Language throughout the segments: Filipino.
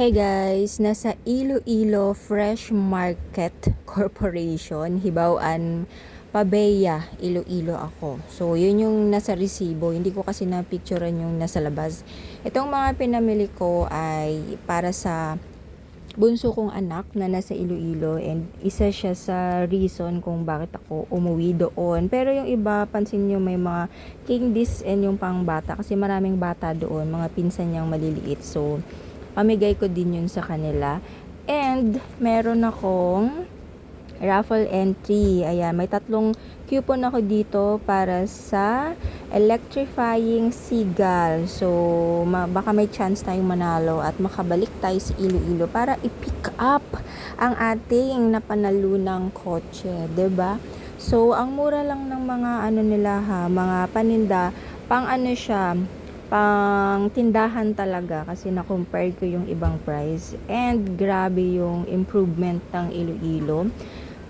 Hey guys, nasa Iloilo Fresh Market Corporation, Hibawaan, Pabeya, Iloilo ako. So, yun yung nasa resibo. Hindi ko kasi na-picturean yung nasa labas. Itong mga pinamili ko ay para sa bunso kong anak na nasa Iloilo and isa siya sa reason kung bakit ako umuwi doon. Pero yung iba, pansin nyo may mga king this and yung pang bata kasi maraming bata doon, mga pinsan niyang maliliit. So, pamigay ko din yun sa kanila. And, meron akong raffle entry. Ayan, may tatlong coupon ako dito para sa electrifying seagull. So, ma- baka may chance tayong manalo at makabalik tayo sa Iloilo para i-pick up ang ating napanalunang kotse, ba? So, ang mura lang ng mga ano nila ha, mga paninda, pang ano siya, pang tindahan talaga kasi na-compare ko yung ibang price. And grabe yung improvement ng Iloilo.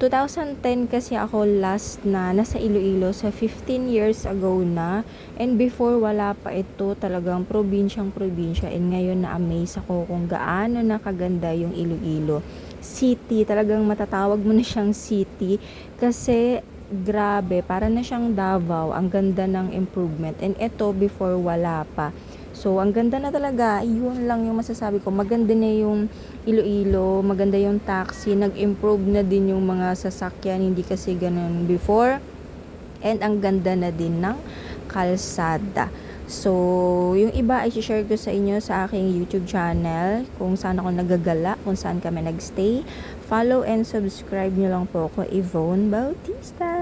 2010 kasi ako last na nasa Iloilo. Sa 15 years ago na. And before wala pa ito. Talagang probinsyang probinsya. And ngayon na-amaze ako kung gaano nakaganda yung Iloilo. City. Talagang matatawag mo na siyang city. Kasi grabe para na siyang Davao ang ganda ng improvement and ito before wala pa So, ang ganda na talaga. Yun lang yung masasabi ko. Maganda na yung Iloilo, maganda yung taxi, nag-improve na din yung mga sasakyan, hindi kasi ganun before. And ang ganda na din ng kalsada. So, yung iba ay share ko sa inyo sa aking YouTube channel kung saan ako nagagala, kung saan kami nagstay. Follow and subscribe nyo lang po ako, Yvonne Bautista.